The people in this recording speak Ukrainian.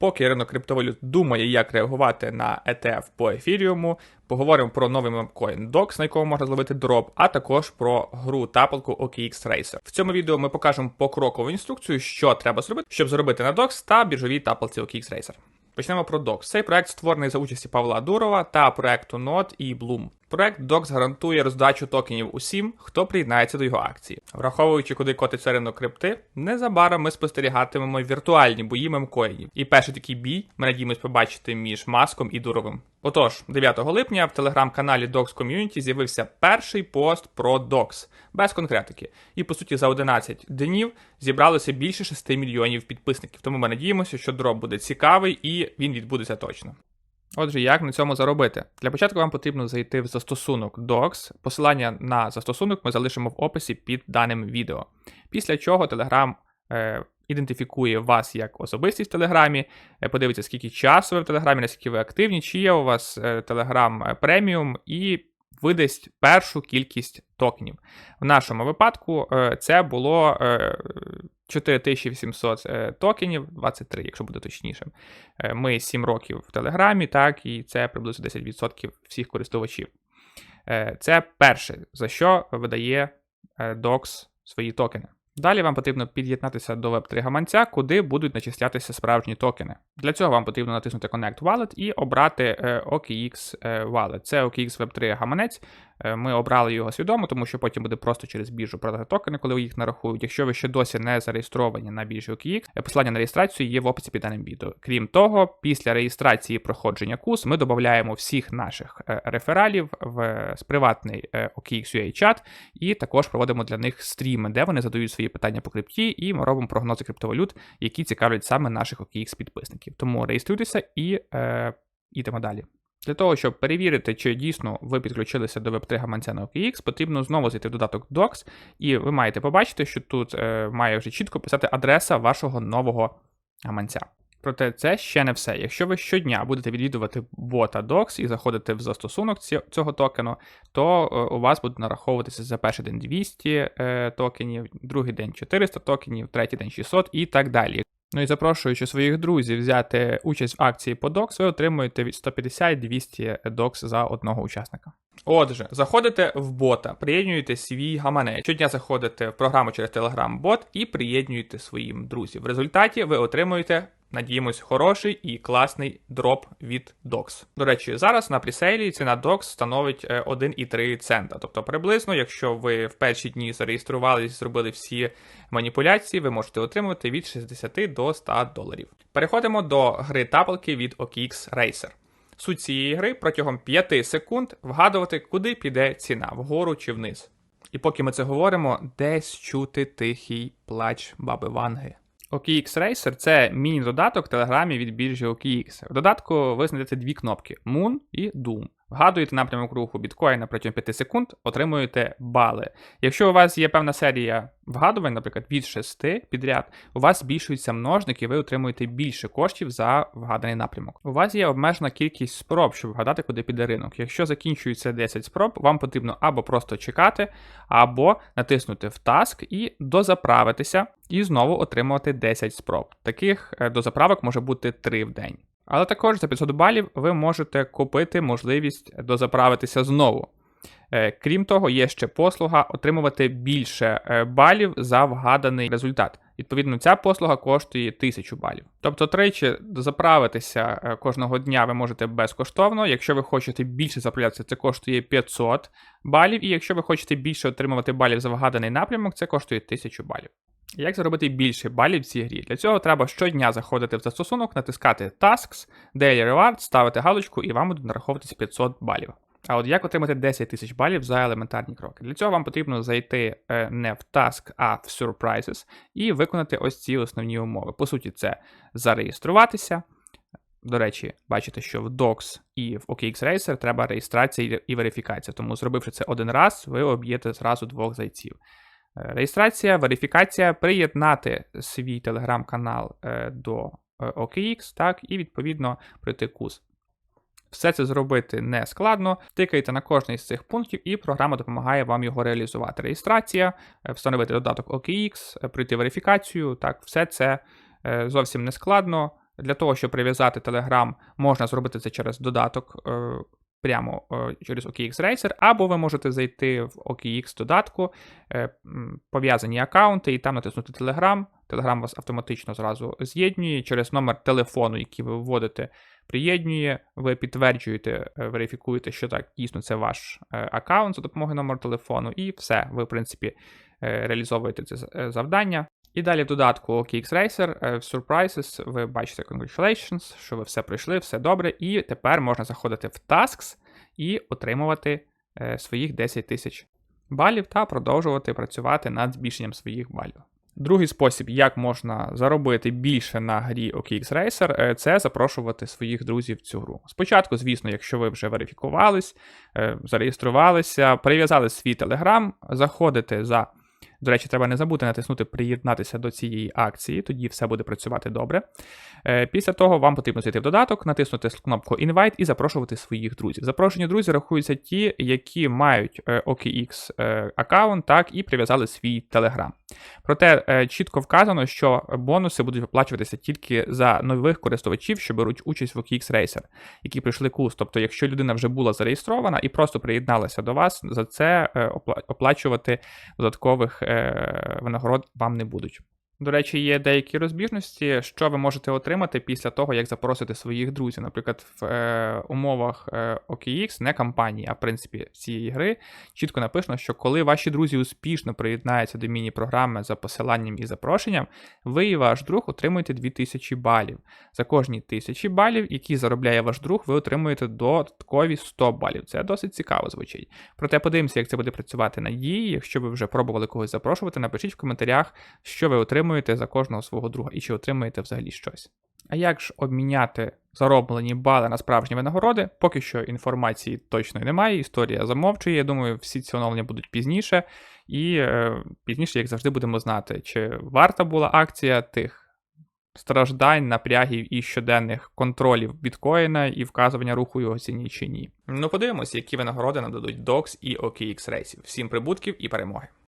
Поки ринок криптовалют думає, як реагувати на ETF по ефіріуму, поговоримо про новий мемкоін DOX, на якому можна зловити дроп, а також про гру тапалку OKX Racer. В цьому відео ми покажемо покрокову інструкцію, що треба зробити, щоб заробити на DOX та біржовій тапалці OKX Racer. Почнемо про DOX. Цей проект створений за участі Павла Дурова та проекту Node і Bloom. Проект DOX гарантує роздачу токенів усім, хто приєднається до його акції. Враховуючи, куди котиться ринок крипти, незабаром ми спостерігатимемо віртуальні бої мемкоїнів. І перший такий бій ми надіємось побачити між Маском і Дуровим. Отож, 9 липня в телеграм-каналі Docs Community з'явився перший пост про Docs, без конкретики. І по суті за 11 днів зібралося більше 6 мільйонів підписників. Тому ми надіємося, що дроп буде цікавий і він відбудеться точно. Отже, як на цьому заробити? Для початку вам потрібно зайти в застосунок Docs. Посилання на застосунок ми залишимо в описі під даним відео. Після чого Telegram е, ідентифікує вас як особистість в Телеграмі, е, подивиться, скільки часу ви в Телеграмі, наскільки ви активні, чи є у вас е, Telegram преміум, і видасть першу кількість токенів. В нашому випадку е, це було. Е, 4800 е, токенів, 23, якщо буде точнішим. Е, ми 7 років в Телеграмі, так, і це приблизно 10% всіх користувачів. Е, це перше, за що видає Docs свої токени. Далі вам потрібно під'єднатися до Web3 гаманця, куди будуть начислятися справжні токени. Для цього вам потрібно натиснути Connect Wallet і обрати OKX Wallet. Це OKX Web3 гаманець, ми обрали його свідомо, тому що потім буде просто через біржу продати токени, коли їх нарахують. Якщо ви ще досі не зареєстровані на біржі OKX, е, посилання на реєстрацію є в описі під даним відео. Крім того, після реєстрації проходження курс ми додаємо всіх наших е, рефералів в приватний OKX.ua чат і також проводимо для них стріми, де вони задають свої питання по крипті, і ми робимо прогнози криптовалют, які цікавлять саме наших OKX підписників. Тому реєструйтеся і е, йдемо далі. Для того, щоб перевірити, чи дійсно ви підключилися до Web3 гаманця на OKX, потрібно знову зайти в додаток Docs, і ви маєте побачити, що тут е, має вже чітко писати адреса вашого нового гаманця. Проте це ще не все. Якщо ви щодня будете відвідувати бота Docs і заходите в застосунок цього токену, то е, у вас буде нараховуватися за перший день 200 е, токенів, другий день 400 токенів, третій день 600 і так далі. Ну і запрошуючи своїх друзів взяти участь в акції по докс, ви отримуєте від 150-200 докс за одного учасника. Отже, заходите в бота, приєднуєте свій гаманець. Щодня заходите в програму через Telegram бот і приєднуєте своїм друзів. В результаті ви отримуєте Надіємось, хороший і класний дроп від DOX. До речі, зараз на пресейлі ціна DOX становить 1,3 е, цента. Тобто, приблизно, якщо ви в перші дні зареєструвалися, зробили всі маніпуляції, ви можете отримувати від 60 до 100 доларів. Переходимо до гри тапалки від OKX Racer. Суть цієї гри протягом 5 секунд вгадувати, куди піде ціна, вгору чи вниз. І поки ми це говоримо, десь чути тихий плач баби Ванги. OKX Racer це міні-додаток в телеграмі від біржі OKX. В додатку ви знайдете дві кнопки Moon і Doom. Вгадуєте напрямок руху біткоїна протягом 5 секунд, отримуєте бали. Якщо у вас є певна серія вгадувань, наприклад, від 6 підряд, у вас збільшується множник і ви отримуєте більше коштів за вгаданий напрямок. У вас є обмежена кількість спроб, щоб вгадати, куди піде ринок. Якщо закінчується 10 спроб, вам потрібно або просто чекати, або натиснути в таск і дозаправитися, і знову отримувати 10 спроб. Таких е, дозаправок може бути 3 в день. Але також за 500 балів ви можете купити можливість дозаправитися знову. Е, крім того, є ще послуга отримувати більше е, балів за вгаданий результат. Відповідно, ця послуга коштує 1000 балів. Тобто, тричі заправитися е, кожного дня ви можете безкоштовно. Якщо ви хочете більше заправлятися, це коштує 500 балів. І якщо ви хочете більше отримувати балів за вгаданий напрямок, це коштує 1000 балів. Як заробити більше балів в цій грі? Для цього треба щодня заходити в застосунок, натискати Tasks, Daily Reward, ставити галочку, і вам буде нараховуватися 500 балів. А от як отримати 10 тисяч балів за елементарні кроки? Для цього вам потрібно зайти е, не в Task, а в Surprises і виконати ось ці основні умови. По суті, це зареєструватися. До речі, бачите, що в Docs і в OKX Racer треба реєстрація і верифікація. Тому, зробивши це один раз, ви об'єте зразу двох зайців. Е, реєстрація, верифікація, приєднати свій телеграм-канал е, до е, OKX, так, і відповідно пройти курс. Все це зробити не складно. Тикайте на кожний з цих пунктів, і програма допомагає вам його реалізувати. Реєстрація, встановити додаток OKX, пройти верифікацію. Так, все це зовсім не складно. Для того, щоб прив'язати Telegram, можна зробити це через додаток. Прямо е, через OKX Racer, або ви можете зайти в OKX додатку, е, пов'язані аккаунти, і там натиснути Telegram. Telegram вас автоматично зразу з'єднує через номер телефону, який ви вводите, приєднує, ви підтверджуєте, е, верифікуєте, що так, дійсно це ваш аккаунт за допомогою номеру телефону, і все, ви, в принципі, реалізовуєте це завдання. І далі в додатку OKX Racer е, в Surprises ви бачите Congratulations, що ви все пройшли, все добре. І тепер можна заходити в Tasks і отримувати е, своїх 10 тисяч балів та продовжувати працювати над збільшенням своїх балів. Другий спосіб, як можна заробити більше на грі OKX Racer, е, це запрошувати своїх друзів в цю гру. Спочатку, звісно, якщо ви вже верифікувались, зареєструвалися, прив'язали свій Telegram, заходите за. До речі, треба не забути натиснути приєднатися до цієї акції, тоді все буде працювати добре. Е, Після того вам потрібно зайти в додаток, натиснути кнопку Invite і запрошувати своїх друзів. Запрошені друзі рахуються ті, які мають е, OKX е, аккаунт, так і прив'язали свій Telegram. Проте чітко вказано, що бонуси будуть виплачуватися тільки за нових користувачів, що беруть участь в OKX Racer, які прийшли курс. Тобто, якщо людина вже була зареєстрована і просто приєдналася до вас, за це оплачувати додаткових винагород вам не будуть. До речі, є деякі розбіжності, що ви можете отримати після того, як запросите своїх друзів. Наприклад, в е, умовах е, OKX, не кампанії, а в принципі цієї гри, чітко написано, що коли ваші друзі успішно приєднаються до міні-програми за посиланням і запрошенням, ви і ваш друг отримуєте 2000 балів. За кожні 1000 балів, які заробляє ваш друг, ви отримуєте додаткові 100 балів. Це досить цікаво звучить. Проте подивимося, як це буде працювати на дії. Якщо ви вже пробували когось запрошувати, напишіть в коментарях, що ви отримуєте за кожного свого друга і чи отримуєте взагалі щось. А як ж обміняти зароблені бали на справжні винагороди? Поки що інформації точно немає, історія замовчує. Я думаю, всі ці оновлення будуть пізніше, і е, пізніше, як завжди, будемо знати, чи варта була акція тих страждань, напрягів і щоденних контролів біткоїна і вказування руху його ціні чи ні. Ну, подивимося, які винагороди нададуть DOX і OKX рейсів. Всім прибутків і перемоги.